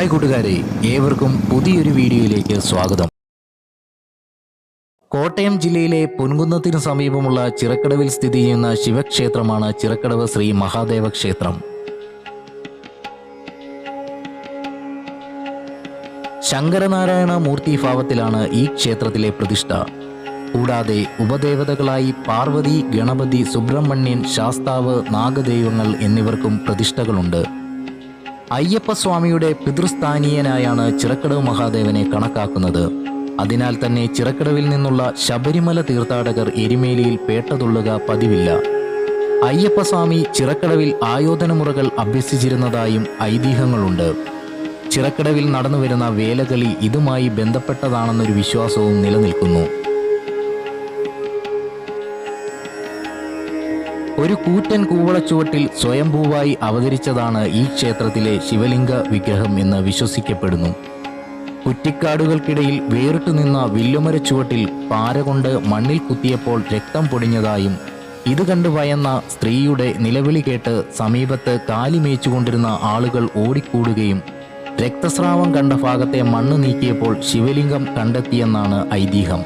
Hi കൂട്ടുകാരെ ഏവർക്കും പുതിയൊരു വീഡിയോയിലേക്ക് സ്വാഗതം. കോട്ടയം ജില്ലയിലെ പൊൻകുന്നത്തിനു സമീപമുള്ള ചിറക്കടവിൽ സ്ഥിതി ചെയ്യുന്ന ശിവക്ഷേത്രമാണ് ചിറക്കടവ് ശ്രീ മഹാദേവ ക്ഷേത്രം. ശങ്കരനാരായണ മൂർത്തി ഭാവത്തിലാണ് ഈ ക്ഷേത്രത്തിലെ പ്രതിഷ്ഠ. കൂടാതെ ഉപദേവതകളായി പാർവതി ഗണപതി സുബ്രഹ്മണ്യൻ ശാസ്താവ് നാഗദൈവങ്ങൾ എന്നിവർക്കും പ്രതിഷ്ഠകളുണ്ട്. അയ്യപ്പസ്വാമിയുടെ പിതൃസ്ഥാനീയനായാണ് ചിറക്കടവ് മഹാദേവനെ കണക്കാക്കുന്നത്. അതിനാൽ തന്നെ ചിറക്കടവിൽ നിന്നുള്ള ശബരിമല തീർത്ഥാടകർ എരിമേലിയിൽ പേട്ടതുള്ളുക പതിവില്ല. അയ്യപ്പസ്വാമി ചിറക്കടവിൽ ആയോധനമുറകൾ അഭ്യസിച്ചിരുന്നതായും ഐതിഹ്യങ്ങളുണ്ട്. ചിറക്കടവിൽ നടന്നുവരുന്ന വേലകളി ഇതുമായി ബന്ധപ്പെട്ടതാണെന്നൊരു വിശ്വാസവും നിലനിൽക്കുന്നു. ഒരു കൂറ്റൻ കൂവളച്ചുവട്ടിൽ സ്വയംഭൂവായി അവതരിച്ചതാണ് ഈ ക്ഷേത്രത്തിലെ ശിവലിംഗ വിഗ്രഹം എന്ന് വിശ്വസിക്കപ്പെടുന്നു. കുറ്റിക്കാടുകൾക്കിടയിൽ വേറിട്ടു നിന്ന വില്ലുമര ചുവട്ടിൽ പാര കൊണ്ട് മണ്ണിൽ കുത്തിയപ്പോൾ രക്തം പൊടിഞ്ഞതായും ഇത് കണ്ട് ഭയന്ന സ്ത്രീയുടെ നിലവിളി കേട്ട് സമീപത്ത് കാലിമേച്ചുകൊണ്ടിരുന്ന ആളുകൾ ഓടിക്കൂടുകയും രക്തസ്രാവം കണ്ട ഭാഗത്തെ മണ്ണ് നീക്കിയപ്പോൾ ശിവലിംഗം കണ്ടെത്തിയെന്നാണ് ഐതിഹ്യം.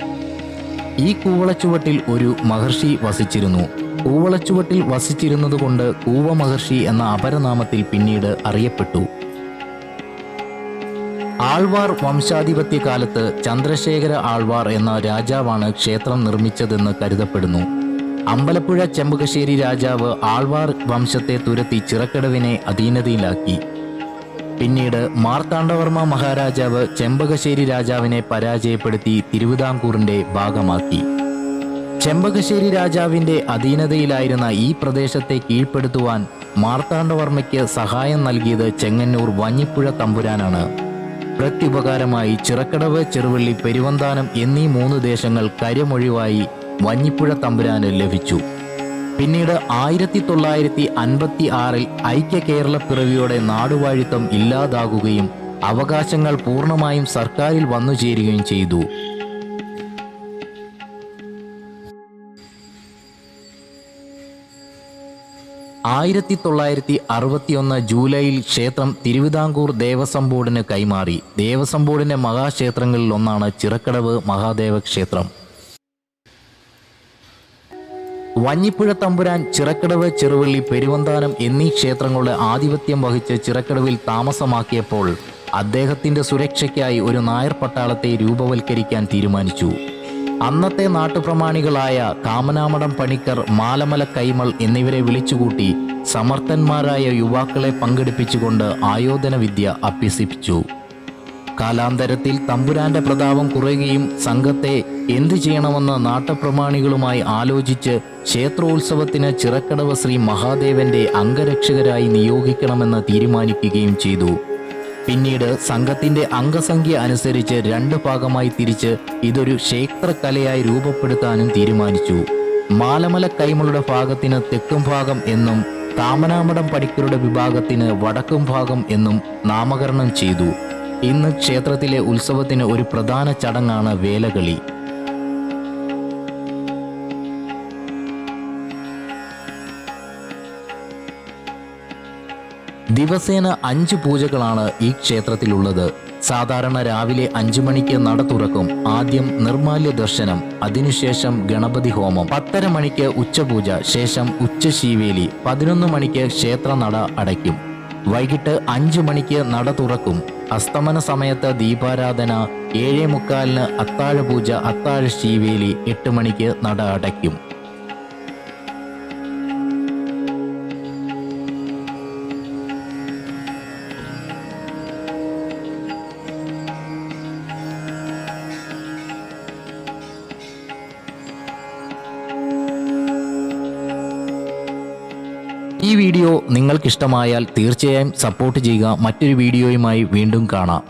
ഈ കൂവളച്ചുവട്ടിൽ ഒരു മഹർഷി വസിച്ചിരുന്നു. കൂവളച്ചുവട്ടിൽ വസിച്ചിരുന്നതുകൊണ്ട് കൂവ മഹർഷി എന്ന അപരനാമത്തിൽ പിന്നീട് അറിയപ്പെട്ടു. ആൾവാർ വംശാധിപത്യ കാലത്ത് ചന്ദ്രശേഖര ആൾവാർ എന്ന രാജാവാണ് ക്ഷേത്രം നിർമ്മിച്ചതെന്ന് കരുതപ്പെടുന്നു. അമ്പലപ്പുഴ ചെമ്പകശ്ശേരി രാജാവ് ആൾവാർ വംശത്തെ തുരത്തി ചിറക്കടവിനെ അധീനതയിലാക്കി. പിന്നീട് മാർത്താണ്ഡവർമ്മ മഹാരാജാവ് ചെമ്പകശ്ശേരി രാജാവിനെ പരാജയപ്പെടുത്തി തിരുവിതാംകൂറിന്റെ ഭാഗമാക്കി. ചെമ്പകശ്ശേരി രാജാവിന്റെ അധീനതയിലായിരുന്ന ഈ പ്രദേശത്തെ കീഴ്പ്പെടുത്തുവാൻ മാർത്താണ്ഡവർമ്മയ്ക്ക് സഹായം നൽകിയത് ചെങ്ങന്നൂർ വഞ്ഞിപ്പുഴ തമ്പുരാനാണ്. പ്രത്യുപകാരമായി ചിറക്കടവ് ചെറുവള്ളി പെരുവന്താനം എന്നീ മൂന്ന് ദേശങ്ങൾ കരമൊഴിവായി വഞ്ഞിപ്പുഴ തമ്പുരാന് ലഭിച്ചു. പിന്നീട് ആയിരത്തി തൊള്ളായിരത്തി അൻപത്തി ആറിൽ ഐക്യ കേരള പിറവിയോടെ നാടുവാഴിത്തം ഇല്ലാതാകുകയും അവകാശങ്ങൾ പൂർണമായും സർക്കാരിൽ വന്നുചേരുകയും ചെയ്തു. ആയിരത്തി തൊള്ളായിരത്തി അറുപത്തിയൊന്ന് ജൂലൈയിൽ ക്ഷേത്രം തിരുവിതാംകൂർ ദേവസ്വം ബോർഡിന് കൈമാറി. ദേവസ്വം ബോർഡിന്റെ മഹാക്ഷേത്രങ്ങളിൽ ഒന്നാണ് ചിറക്കടവ് മഹാദേവ ക്ഷേത്രം. വഞ്ഞിപ്പുഴ തമ്പുരാൻ ചിറക്കടവ് ചെറുവള്ളി പെരുവന്താനം എന്നീ ക്ഷേത്രങ്ങളുടെ ആധിപത്യം വഹിച്ച് ചിറക്കടവിൽ താമസമാക്കിയപ്പോൾ അദ്ദേഹത്തിന്റെ സുരക്ഷയ്ക്കായി ഒരു നായർ പട്ടാളത്തെ രൂപവൽക്കരിക്കാൻ തീരുമാനിച്ചു. അന്നത്തെ നാട്ടുപ്രമാണികളായ കാമനാമടം പണിക്കർ മാലമല കൈമൾ എന്നിവരെ വിളിച്ചുകൂട്ടി സമർത്ഥന്മാരായ യുവാക്കളെ പങ്കെടുപ്പിച്ചുകൊണ്ട് ആയോധന വിദ്യ അഭ്യസിപ്പിച്ചു. കാലാന്തരത്തിൽ തമ്പുരാന്റെ പ്രതാപം കുറയുകയും സംഘത്തെ എന്തു ചെയ്യണമെന്ന് നാട്ടപ്രമാണികളുമായി ആലോചിച്ച് ക്ഷേത്രോത്സവത്തിന് ചിറക്കടവ് ശ്രീ മഹാദേവന്റെ അംഗരക്ഷകരായി നിയോഗിക്കണമെന്ന് തീരുമാനിക്കുകയും ചെയ്തു. പിന്നീട് സംഘത്തിന്റെ അംഗസംഖ്യ അനുസരിച്ച് രണ്ട് ഭാഗമായി തിരിച്ച് ഇതൊരു ക്ഷേത്രകലയായി രൂപപ്പെടുത്താനും തീരുമാനിച്ചു. മാലമല കൈമളുടെ ഭാഗത്തിന് തെക്കും ഭാഗം എന്നും താമനാമടം പടിക്കരുടെ വിഭാഗത്തിന് വടക്കും ഭാഗം എന്നും നാമകരണം ചെയ്തു. ഇന്ന് ക്ഷേത്രത്തിലെ ഉത്സവത്തിന് ഒരു പ്രധാന ചടങ്ങാണ് വേലകളി. ദിവസേന അഞ്ച് പൂജകളാണ് ഈ ക്ഷേത്രത്തിലുള്ളത്. സാധാരണ രാവിലെ അഞ്ചു മണിക്ക് നട തുറക്കും. ആദ്യം നിർമാല്യ ദർശനം അതിനുശേഷം ഗണപതി ഹോമം. പത്തര മണിക്ക് ഉച്ചപൂജ ശേഷം ഉച്ചശീവേലി. പതിനൊന്ന് മണിക്ക് ക്ഷേത്ര നട അടയ്ക്കും. വൈകിട്ട് അഞ്ചു മണിക്ക് നട തുറക്കും. അസ്തമന സമയത്ത് ദീപാരാധന ഏഴേ മുക്കാലിന് അത്താഴ പൂജ അത്താഴ ശീവേലി എട്ട് മണിക്ക് നട അടയ്ക്കും. ഈ വീഡിയോ നിങ്ങൾക്കിഷ്ടമായാൽ തീർച്ചയായും സപ്പോർട്ട് ചെയ്യുക. മറ്റൊരു വീഡിയോയുമായി വീണ്ടും കാണാം.